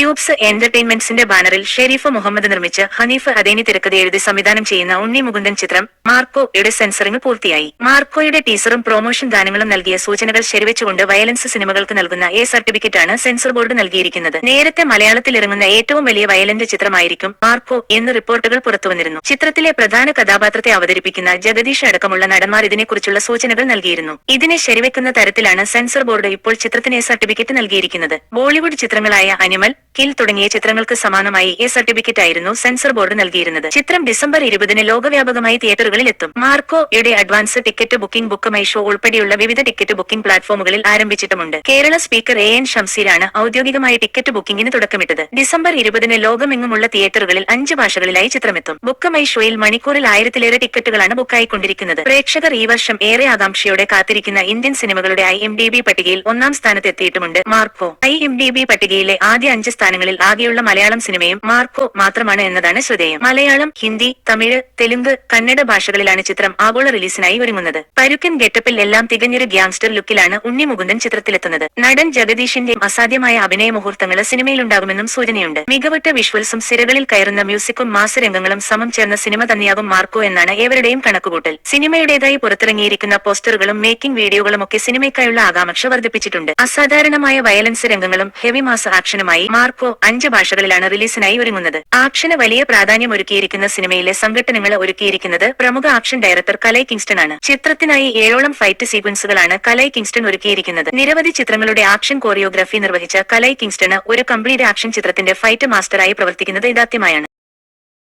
Cubes എന്റർടൈൻമെന്റ്സിന്റെ ബാനറിൽ ഷെരീഫ് മുഹമ്മദ് നിർമ്മിച്ച് ഹനീഫ് അദേനി തിരക്കഥ എഴുതി സംവിധാനം ചെയ്യുന്ന ഉണ്ണി മുകുന്ദൻ ചിത്രം മാർക്കോയുടെ സെൻസറിംഗ് പൂർത്തിയായി. മാർക്കോയുടെ ടീസറും പ്രൊമോഷൻ ഗാനങ്ങളും നൽകിയ സൂചനകൾ ശരിവെച്ചുകൊണ്ട് വയലൻസ് സിനിമകൾക്ക് നൽകുന്ന എ സർട്ടിഫിക്കറ്റാണ് സെൻസർ ബോർഡ് നൽകിയിരിക്കുന്നത്. നേരത്തെ മലയാളത്തിൽ ഇറങ്ങുന്ന ഏറ്റവും വലിയ വയലന്റ് ചിത്രമായിരിക്കും മാർക്കോ എന്ന് റിപ്പോർട്ടുകൾ പുറത്തുവന്നിരുന്നു. ചിത്രത്തിലെ പ്രധാന കഥാപാത്രത്തെ അവതരിപ്പിക്കുന്ന ജഗദീഷ് അടക്കമുള്ള നടന്മാർ ഇതിനെക്കുറിച്ചുള്ള സൂചനകൾ നൽകിയിരുന്നു. ഇതിനെ ശരിവെക്കുന്ന തരത്തിലാണ് സെൻസർ ബോർഡ് ഇപ്പോൾ ചിത്രത്തിന് എ സർട്ടിഫിക്കറ്റ് നൽകിയിരിക്കുന്നത്. ബോളിവുഡ് ചിത്രങ്ങളായ അനിമൽ കിൽ തുടങ്ങിയ ചിത്രങ്ങൾക്ക് സമാനമായി ഈ സർട്ടിഫിക്കറ്റ് ആയിരുന്നു സെൻസർ ബോർഡ് നൽകിയിരുന്നത്. ചിത്രം ഡിസംബർ ഇരുപതിന് ലോകവ്യാപകമായി തിയേറ്ററുകളിൽ എത്തും മാർക്കോയുടെ advance ticket booking book my show ഉൾപ്പെടെയുള്ള വിവിധ ടിക്കറ്റ് ബുക്കിംഗ് പ്ലാറ്റ്ഫോമുകളിൽ ആരംഭിച്ചിട്ടുമുണ്ട്. കേരള സ്പീക്കർ എ എൻ ഷംസീരാണ് ഔദ്യോഗികമായി ടിക്കറ്റ് ബുക്കിംഗിന് തുടക്കമിട്ടത്. ഡിസംബർ ഇരുപതിന് ലോകമെങ്ങുമുള്ള തിയേറ്ററുകളിൽ അഞ്ച് ഭാഷകളിലായി ചിത്രമെത്തും. ബുക്ക് മൈ ഷോയിൽ മണിക്കൂറിൽ ആയിരത്തിലേറെ ടിക്കറ്റുകളാണ് ബുക്കായിക്കൊണ്ടിരിക്കുന്നത് പ്രേക്ഷകർ ഈ വർഷം ഏറെ ആകാംക്ഷയോടെ കാത്തിരിക്കുന്ന ഇന്ത്യൻ സിനിമകളുടെ ഐ എം ഡി ബി പട്ടികയിൽ ഒന്നാം സ്ഥാനത്ത് എത്തിയിട്ടുമുണ്ട് Marco. I M D B പട്ടികയിലെ ആദ്യ അഞ്ച് സ്ഥാനങ്ങളിൽ ആകെയുള്ള മലയാളം സിനിമയും മാർക്കോ മാത്രമാണ് എന്നതാണ് ശ്രദ്ധേയം. മലയാളം ഹിന്ദി തമിഴ് തെലുങ്ക് കന്നഡ ഭാഷകളിലാണ് ചിത്രം ആഗോള റിലീസിനായി ഒരുങ്ങുന്നത്. പരുക്കൻ ഗെറ്റപ്പിൽ എല്ലാം തികഞ്ഞൊരു ഗ്യാങ്സ്റ്റർ ലുക്കിലാണ് ഉണ്ണി മുകുന്ദൻ ചിത്രത്തിലെത്തുന്നത്. നടൻ ജഗദീഷിന്റെ അസാധ്യമായ അഭിനയ മുഹൂർത്തങ്ങൾ സിനിമയിലുണ്ടാകുമെന്നും സൂചനയുണ്ട്. മികവുറ്റ വിഷ്വൽസും സിരകളിൽ കയറുന്ന മ്യൂസിക്കും മാസരംഗങ്ങളും സമം ചേർന്ന സിനിമ തന്നെയാകും മാർക്കോ എന്നാണ് ഏവരുടെയും കണക്കുകൂട്ടൽ. സിനിമയുടേതായി പുറത്തിറങ്ങിയിരിക്കുന്ന പോസ്റ്ററുകളും മേക്കിംഗ് വീഡിയോകളും ഒക്കെ സിനിമയ്ക്കായുള്ള ആകാംക്ഷ വർദ്ധിപ്പിച്ചിട്ടുണ്ട്. അസാധാരണമായ വയലൻസ് രംഗങ്ങളും ഹെവി മാസ ആക്ഷനുമായി മാർക്കോ അഞ്ച് ഭാഷകളിലാണ് റിലീസിനായി ഒരുങ്ങുന്നത്. ആക്ഷന് വലിയ പ്രാധാന്യം ഒരുക്കിയിരിക്കുന്ന സിനിമയിലെ സംഘട്ടനങ്ങൾ ഒരുക്കിയിരിക്കുന്നത് പ്രമുഖ ആക്ഷൻ ഡയറക്ടർ കലൈ കിങ്സ്റ്റൺ ആണ് ചിത്രത്തിനായി ഏഴോളം ഫൈറ്റ് സീക്വൻസുകളാണ് കലൈ കിങ്സ്റ്റൺ ഒരുക്കിയിരിക്കുന്നത്. നിരവധി ചിത്രങ്ങളുടെ ആക്ഷൻ കോറിയോഗ്രാഫി നിർവഹിച്ച കലൈ കിങ്സ്റ്റണ് ഒരു കംപ്ലീറ്റ് ആക്ഷൻ ചിത്രത്തിന്റെ ഫൈറ്റ് മാസ്റ്ററായി പ്രവർത്തിക്കുന്നത് ഇതാദ്യമായാണ്